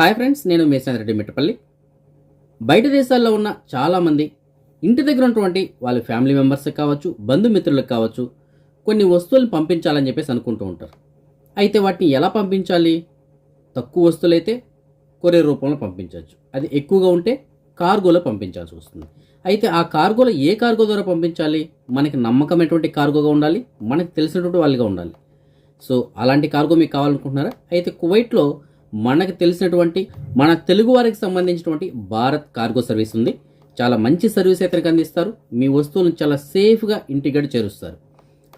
Hi friends నేను మేసాన్ రెడ్డి మిట్టపల్లి. బయట దేశాల్లో ఉన్న చాలామంది ఇంటి దగ్గర ఉన్నటువంటి వాళ్ళ ఫ్యామిలీ మెంబర్స్కి కావచ్చు బంధుమిత్రులకు కావచ్చు కొన్ని వస్తువులను పంపించాలని చెప్పేసి అనుకుంటూ ఉంటారు. అయితే వాటిని ఎలా పంపించాలి? తక్కువ వస్తువులైతే కొరియర్ రూపంలో పంపించవచ్చు. అది ఎక్కువగా ఉంటే కార్గోలో పంపించాల్సి వస్తుంది. అయితే ఆ కార్గోలో ఏ కార్గో ద్వారా పంపించాలి? మనకి నమ్మకమైనటువంటి కార్గోగా ఉండాలి మనకు తెలిసినటువంటి వాళ్ళుగా ఉండాలి. సో అలాంటి కార్గో మీకు కావాలనుకుంటున్నారా? అయితే కువైట్లో మనకు తెలిసినటువంటి మన తెలుగు వారికి సంబంధించినటువంటి భారత్ కార్గో సర్వీస్ ఉంది. చాలా మంచి సర్వీస్ అయితే అందిస్తారు. మీ వస్తువులను చాలా సేఫ్గా ఇంటిగ్రేట్ చేరుస్తారు.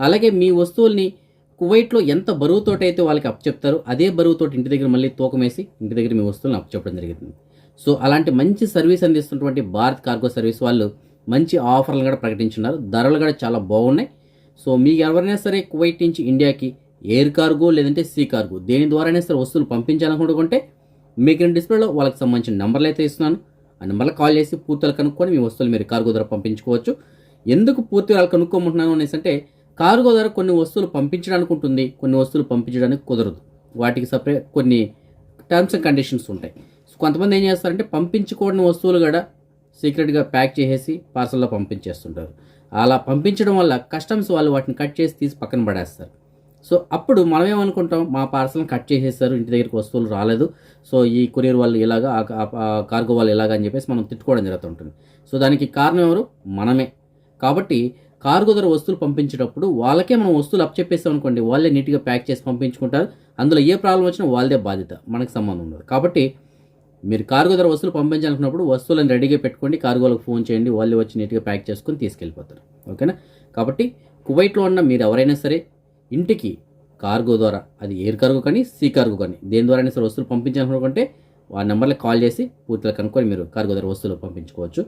అలాగే మీ వస్తువుల్ని కువైట్లో ఎంత బరువుతోటి అయితే వాళ్ళకి అప్పచెప్తారో అదే బరువుతోటి ఇంటి దగ్గర మళ్ళీ తూకం వేసి ఇంటి దగ్గర మీ వస్తువులను అప్పచెప్పడం జరుగుతుంది సో అలాంటి మంచి సర్వీస్ అందిస్తున్నటువంటి భారత్ కార్గో సర్వీస్ వాళ్ళు మంచి ఆఫర్లు కూడా ప్రకటించున్నారు. ధరలు కూడా చాలా బాగున్నాయి. సో మీకు ఎవరైనా సరే కువైట్ నుంచి ఇండియాకి ఎయిర్ కార్గో లేదంటే సీ కార్గో దేని ద్వారానే సరే వస్తువులు పంపించాలనుకుంటే మీకు నేను డిస్ప్లేలో వాళ్ళకి సంబంధించిన నెంబర్లు అయితే ఇస్తున్నాను. ఆ నెంబర్లో కాల్ చేసి పూర్తిగా కనుక్కొని మీ వస్తువులు మీరు కార్గో ద్వారా పంపించుకోవచ్చు. ఎందుకు పూర్తిగా వాళ్ళు కనుక్కోమంటున్నాను అనేసి అంటే కార్గో ద్వారా కొన్ని వస్తువులు పంపించడానికి ఉంటుంది కొన్ని వస్తువులు పంపించడానికి కుదరదు. వాటికి సపరేట్ కొన్ని టర్మ్స్ అండ్ కండిషన్స్ ఉంటాయి. సో కొంతమంది ఏం చేస్తారంటే పంపించుకోవడం వస్తువులు కూడా సీక్రెట్గా ప్యాక్ చేసేసి పార్సల్లో పంపించేస్తుంటారు. అలా పంపించడం వల్ల కస్టమ్స్ వాళ్ళు వాటిని కట్ చేసి తీసి పక్కన పడేస్తారు. సో అప్పుడు మనం ఏమనుకుంటాం మా పార్సల్ని కట్ చేసేసారు ఇంటి దగ్గరికి వస్తువులు రాలేదు. సో ఈ కొరియర్ వాళ్ళు ఇలాగా కార్గో వాళ్ళు ఇలాగ అని చెప్పేసి మనం తిట్టుకోవడం జరుగుతుంటుంది. సో దానికి కారణం ఎవరు? మనమే. కాబట్టి కార్గో ద్వారా వస్తువులు పంపించేటప్పుడు వాళ్ళకే మనం వస్తువులు అప్పచెప్పేస్తాం అనుకోండి వాళ్ళే నీట్గా ప్యాక్ చేసి పంపించుకుంటారు. అందులో ఏ ప్రాబ్లం వచ్చినా వాళ్ళదే బాధ్యత మనకు సంబంధం ఉండదు. కాబట్టి మీరు కార్గో ధర వస్తువులు పంపించాలనుకున్నప్పుడు వస్తువులను రెడీగా పెట్టుకోండి కార్గోలకు ఫోన్ చేయండి వాళ్ళు వచ్చి నీట్గా ప్యాక్ చేసుకొని తీసుకెళ్ళిపోతారు. ఓకేనా? కాబట్టి కువైట్లో ఉన్న మీరు ఎవరైనా సరే ఇంటికి కార్గో ద్వారా అది ఎయిర్ కార్గో కానీ సీ కార్గో కానీ దేని ద్వారా అయినా సరే వస్తువులు పంపించాలనుకుంటే ఆ నెంబర్లకు కాల్ చేసి పూర్తిగా కనుక్కొని మీరు కార్గో ద్వారా వస్తువులు పంపించుకోవచ్చు.